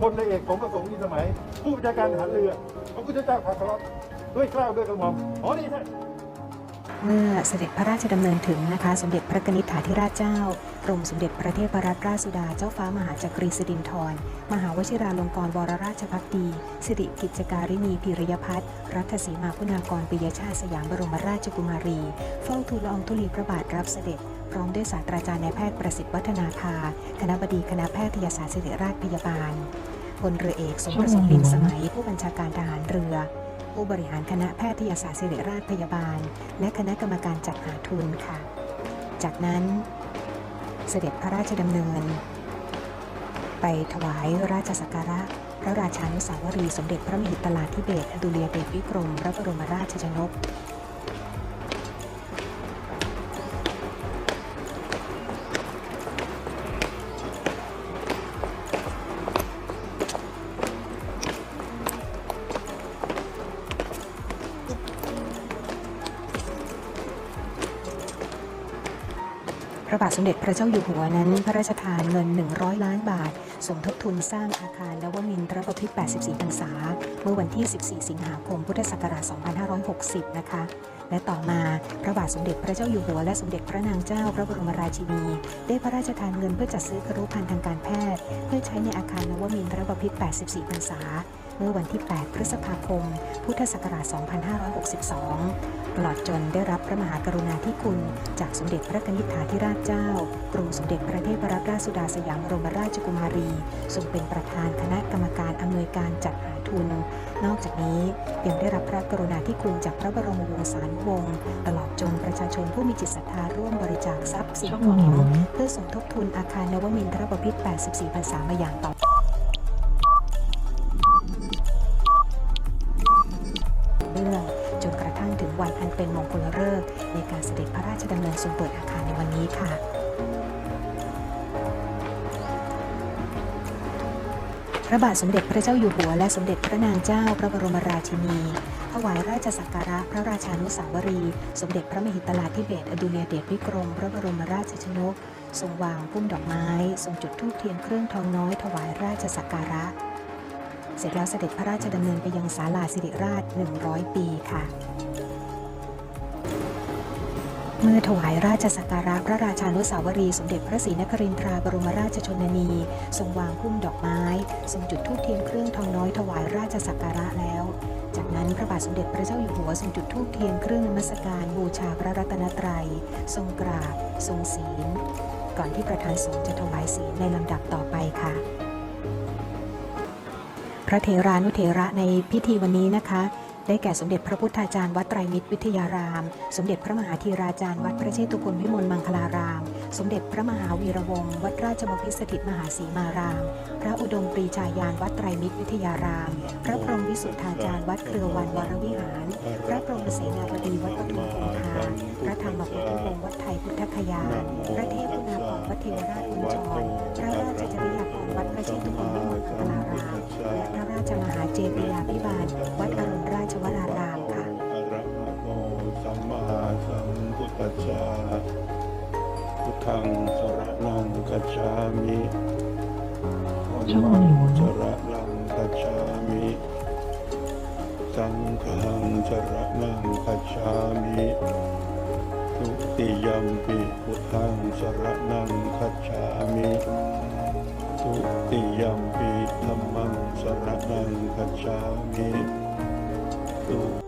พลเอกสมประสงค์นินสมัย ผู้บัญชาการทหารเรือพระพุทธเจ้าพาคารถด้วยกล้าวด้วยกระหม่อมขอนี่ใช่ เมื่อเสด็จพระราชดำเนินถึงนะคะสมเด็จพระนิษฐาธิราชเจ้ากรมสมเด็จพระเทพรัตนราชสุดาเจ้าฟ้ามหาจักรีสิรินธรมหาวชิราลงกรณวรราชพักดีสิริกิจการินีพิรยพัฒน์รัฐสีมาคุณากรปิยชาติสยามบรมราชกุมารีเฝ้าทูลละอองธุลีพระบาทรับเสด็จพร้อมด้วยศาสตราจารย์นายแพทย์ประสิทธิ์วัฒนาภาคณะบดีคณะแพทยศาสตร์ศิริราชพยาบาลพลเรือเอกสมประสงค์ลินสมัยผู้บัญชาการทหารเรือ ผู้บริหารคณะแพทยศาสตร์ศิริราชพยาบาล และคณะกรรมการจัดหาทุนค่ะ จากนั้นเสด็จพระราชดำเนิน ไปถวายราชสักการะ พระราชานุสาวรีสมเด็จพระมหิตลาธิเบศรอดุลยเดชวิกรมพระบรมราชชนก บาทสมเด็จพระเจ้าอยู่หัวนั้น พระราชทานเงิน 100 ล้านบาท สมทบทุนสร้างอาคารนวมินทรบพิตร84พรรษา เมื่อวันที่ 14 สิงหาคม พุทธศักราช 2560 นะคะ และต่อมาพระบาทสมเด็จพระเจ้าอยู่หัว และสมเด็จพระนางเจ้าพระบรมราชินี ได้พระราชทานเงินเพื่อจัดซื้อครุภัณฑ์ทางการแพทย์ เพื่อใช้ในอาคารนวมินทรบพิตร84พรรษา เมื่อวันที่ 8 พฤษภาคม พุทธศักราช 2562 ตลอดจนได้รับพระมหากรุณาธิคุณ จากสมเด็จพระนิษฐาธิราชเจ้า กรมสมเด็จพระเทพรัตนราชสุดาสยามบรมราชกุมารี ทรงเป็นประธานคณะกรรมการอำนวยการจัดหาทุน นอกจากนี้ยังได้รับพระกรุณาธิคุณจากพระบรมวงศานุวงศ์ตลอดจนประชาชนผู้มีจิตศรัทธาร่วมบริจาคทรัพย์สิ่งของเพื่อสมทบทุนอาคารนวมินทรบพิตร 84พรรษามาอย่างต่อ เป็นมงคลฤกษ์ในการเสด็จพระราชดำเนินทรงเปิดอาคารในวันนี้ค่ะพระบาทสมเด็จพระเจ้าอยู่หัวและสมเด็จพระนางเจ้าพระบรมราชินี ถวายราชสักการะพระราชานุสาวรี สมเด็จพระมหิตลาธิเบศอดุลยเดชวิกรม พระบรมราชชนก ทรงวางพุ่มดอกไม้ ทรงจุดธูปเทียนเครื่องทองน้อย ถวายราชสักการะ เสร็จแล้วเสด็จพระราชดำเนินไปยังศาลาสิริราช 100 ปีค่ะ เมื่อถวายราชสักการะพระราชานุสาวรีสมเด็จพระศรีนครินทราบรมราชชนนี ทรงวางพุ่มดอกไม้ ทรงจุดธูปเทียนเครื่องทองน้อยถวายราชสักการะแล้ว จากนั้นพระบาทสมเด็จพระเจ้าอยู่หัวทรงจุดธูปเทียนเครื่องนมัสการบูชาพระรัตนตรัย ทรงกราบ ทรงศีล ก่อนที่ประธานสงฆ์จะถวายศีลในลำดับต่อไปค่ะ พระเถรานุเถระในพิธีวันนี้นะคะ ได้แก่สมเด็จพระพุทธาจารย์วัดไตรมิตรวิทยาราม สมเด็จพระมหาธีราจารย์วัดพระเชตุพนวิมลมังคลาราม สมเด็จพระมหาวีระวงศ์วัดราชบพิตรสถิตมหาศรีมาราม พระอุดมปรีชายานวัดไตรมิตรวิทยาราม พระพรหมวิสุทธาจารย์วัดเครือวันวรวิหาร พระพรหมเสนาบดีวัดปทุมคงคาพระธรรมพุทธวงศ์วัดไทยพุทธคยา พระเทพคุณาภรณ์วัดเทวราชกุญชรพระราชจริยาภรณ์วัดพระเชตุพนวิมลมังคลารามและพระราชมหาเจดียาภิบาลวัดอ มพุทธัสสะพุทธังสรณังกัจฉามิธัมมังสรณังกัจฉามิสังฆังสรณังกัจฉามิทุติยมปิพุทธังสรณังกัจฉามิทุติยมปิธัมมังสรณังกัจฉามิทุ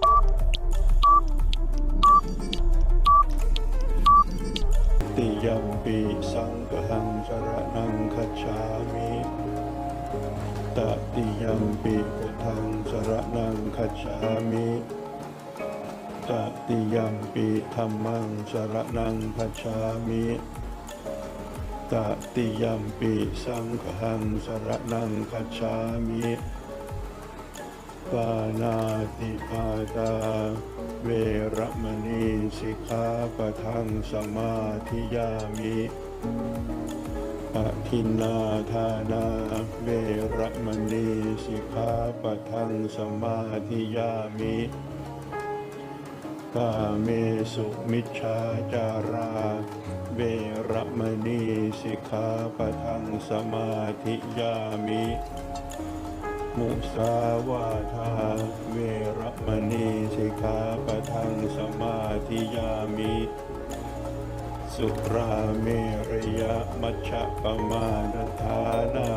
ติยัมปีสังฆังสรณังคัจามิตติยัมปีพุทธังสรณังคัจามิตติยัมปีธรรมังสรณังคัจามิตติยัมปีสังฆังสรณังคัจามิ ปานาติปาตา เวระมณีสิกขาปะทังสมาธิยามิอทินนาทานาเวระมณีสิกขาปะทังสมาธิยามิกาเมสุมิชฌาจารา เวระมณีสิกขาปะทังสมาธิยามิ มุสาวาทาเวรมณีสิกขาปะทังสมาธิยามิสุราเมรยะมัชฌะปมาทานา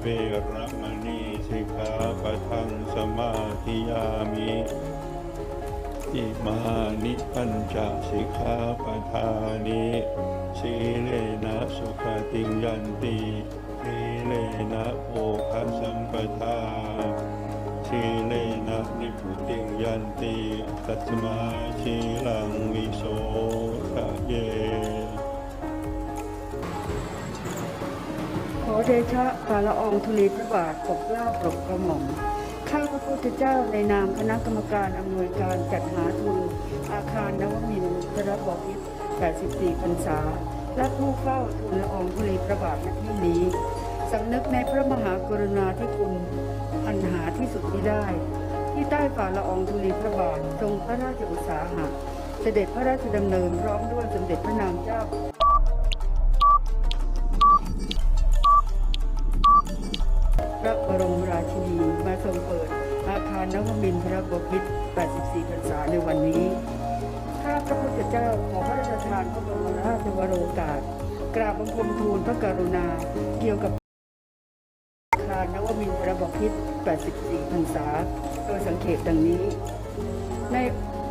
เวรมณีสิกขาปะทังสมาธิยามิอิมานิปัญจสิกขาปทานิสีเลนะสุขติงยันติ สีเลนะโภคสัมปทาสีเลนะนิพุติยันติตัสมาชีลังวิโสทะเย ขอเดชะฝ่าละอองธุลีพระบาทปกเกล้าปกกระหม่อมข้าพระพุทธเจ้าในนามคณะกรรมการอำนวยการจัดหาทุน อาคารนวมินทรบพิตร84พรรษา และผู้เฝ้าทุนละอองธุลีพระบาทณที่นี้สำนึกในพระมหากรุณาธิคุณอันหาที่สุดมิได้ ที่ใต้ฝ่าละอองธุลีพระบาททรงพระราชอุตสาหะเสด็จพระราชดำเนินพร้อมด้วยสมเด็จพระนางเจ้าพระบรมราชินีมาทรงเปิดอาคารนวมินทรบพิตร84พรรษาในวันนี้ ข้าพระพุทธเจ้าขอพระราชทานพระบรมราชวโรกาส กราบบังคมทูลพระกรุณา เกี่ยวกับอาคารนวมินทรบพิตร84พรรษา โดยสังเขปดังนี้ ใน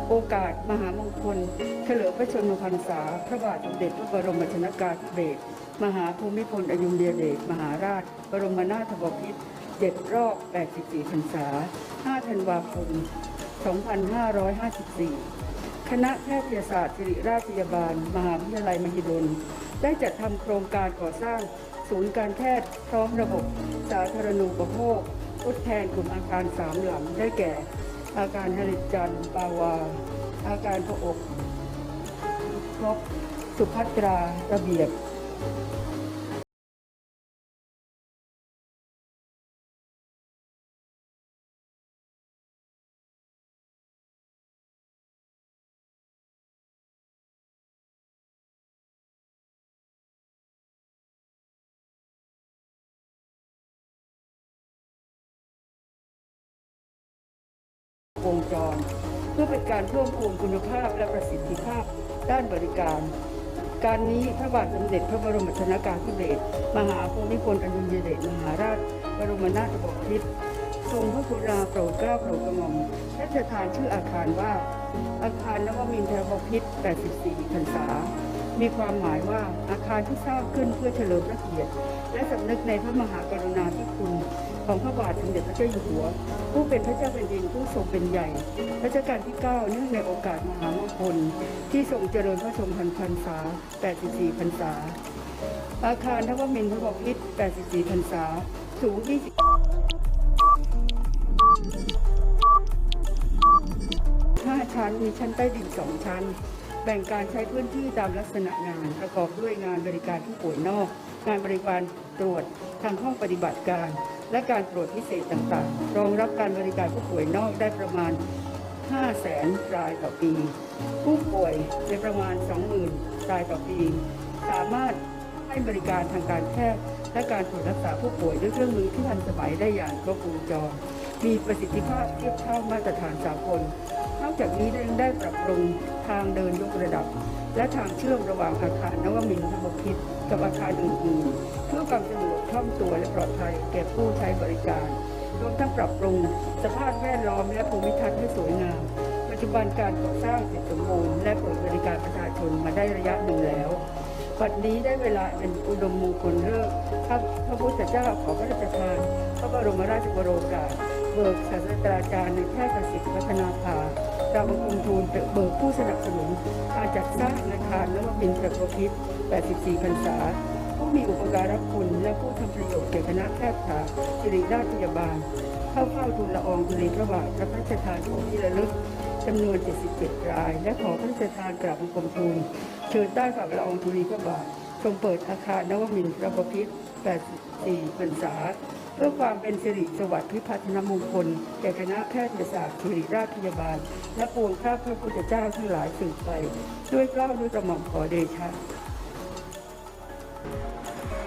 โอกาสมหามงคล เฉลิมพระชนมพรรษา พระบาทสมเด็จพระบรมชนกาธิเบศรมหาภูมิพลอดุลยเดชมหาราช บรมนาถบพิตร7รอบ 84พรรษา 5 ธันวาคม 2554 คณะแพทยศาสตร์ศิริราชพยาบาล มหาวิทยาลัยมหิดล ได้จัดทำโครงการก่อสร้างศูนย์การแพทย์พร้อมระบบสาธารณูปโภคทดแทนกลุ่มอาการสามหลังได้แก่ อาการผลิจันทร์ปาวา อาการพระอกครบสุภัตราระเบียบ จร เพื่อเป็นการเพิ่มพูนคุณภาพและประสิทธิภาพด้านบริการ การนี้พระบาทสมเด็จพระบรมชนากาธิเบศรมหาภูมิพลอดุลยเดชมหาราช บรมนาถบพิตรทรงพระกรุณาโปรดเกล้าโปรดกระหม่อมพระราชทานชื่ออาคารว่า อาคารนวมินทรบพิตร 84พรรษา มีความหมายว่าอาคารที่สร้างขึ้นเพื่อเฉลิมพระเกียรติและสำนึกในพระมหากรุณาธิคุณ ของพระบาทสมเด็จพระเจ้าอยู่หัว ผู้เป็นพระเจ้าแผ่นดินผู้ทรงเป็นใหญ่รัชกาลที่ 9 เนื่องในโอกาสมหามงคล ที่ทรงเจริญพระชนมพันพรรษา 84 พรรษา อาคารทวมินทรบพิตร84 พรรษา สูง 20 5ชั้นมีชั้นใต้ดิน2ชั้น แบ่งการใช้พื้นที่ตามลักษณะงานประกอบด้วยงานบริการผู้ป่วยนอก งานบริการตรวจทางห้องปฏิบัติการ และการตรวจพิเศษต่างๆ รองรับการบริการผู้ป่วยนอกได้ประมาณ5แสนรายต่อปี ผู้ป่วยในประมาณ 20,000 รายต่อปี สามารถให้บริการทางการแพทย์และการตรวจรักษาผู้ป่วยด้วยเครื่องมือที่ทันสมัยได้อย่างครบวงจร มีประสิทธิภาพเทียบเท่ามาตรฐานสากล นอกจากนี้ยังได้ปรับปรุงทางเดินยกระดับ และทางเชื่อมระหว่างอาคารนวมินทรบพิตรกับอาคารอื่นๆ เพื่อความสะดวกคล่องตัวและปลอดภัยแก่ผู้ใช้บริการรวมทั้งปรับปรุงสภาพแวดล้อมและภูมิทัศน์ให้สวยงาม ปัจจุบันการก่อสร้างเสร็จสมบูรณ์และเปิดบริการประชาชนมาได้ระยะหนึ่งแล้วปัจจุบันนี้ได้เวลาเป็นอุดมมงคลเลิกษ์ข้าพระพุทธเจ้าขอพระราชทานพระบรมราชโองกาส เบิกศาสตราจารย์ในแพทย์ประสิทธิ์วัฒนาภากราบบังคมทูลเบิกผู้สนับสนุนการจัดสร้างอาคารนวมินทรบพิตร84พรรษา ผู้มีอุปการะคุณและผู้ทำประโยชน์แก่คณะแพทย์ศาสตร์ศิริราชพยาบาล เข้าเฝ้าทูลละอองธุลีพระบาทรับพระราชทานของที่ระลึกจำนวน 77 ราย และขอพระราชทานกราบบังคมทูลเชิญใต้ฝ่าละอองธุลีพระบาททรงเปิดอาคารนวมินทรบพิตร84พรรษา เพื่อความเป็นสิริสวัสดิ์พิพัฒนมงคล แก่คณะแพทยศาสตร์ศิริราชพยาบาล และปวงข้าพระพุทธเจ้าทั้งหลายสืบไป ด้วยเกล้าด้วยกระหม่อมขอเดชะ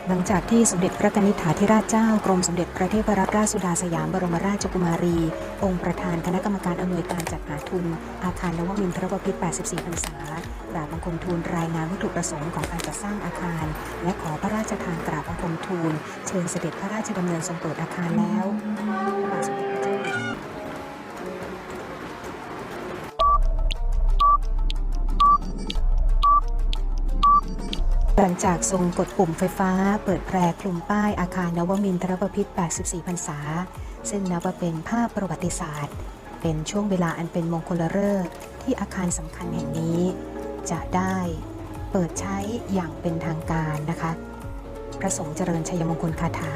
หลังจากที่สมเด็จพระนิษฐาธิราชเจ้ากรมสมเด็จพระเทพรัตนราชสุดาสยามบรมราชกุมารี องค์ประธานคณะกรรมการอำนวยการจัดหาทุน อาคารนวมินทรบพิตร 84 พรรษา กราบบังคมทูลรายงานวัตถุประสงค์ของการจัดสร้างอาคาร และขอพระราชท ทูลเชิญเสด็จพระราชดำเนินทรงโปรดอาคารแล้วหลังจากทรงกดปุ่มไฟฟ้า เปิดแพรคลุมป้ายอาคารนวมินทรบพิตร84 พรรษา ซึ่งนับว่าเป็นภาพประวัติศาสตร์ เป็นช่วงเวลาอันเป็นมงคลฤกษ์ที่อาคารสำคัญแห่งนี้ จะได้เปิดใช้อย่างเป็นทางการนะคะ พระสงฆ์เจริญชัยมงคลคาถา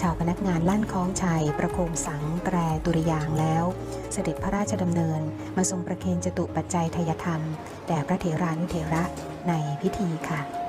ชาวพนักงานลั่นคล้องชัย ประโคมสังแตรตุริยางแล้ว เสด็จพระราชดำเนิน มาทรงประเคนจตุปัจจัยทายธรรม แด่พระเถรานุเถระในพิธีค่ะ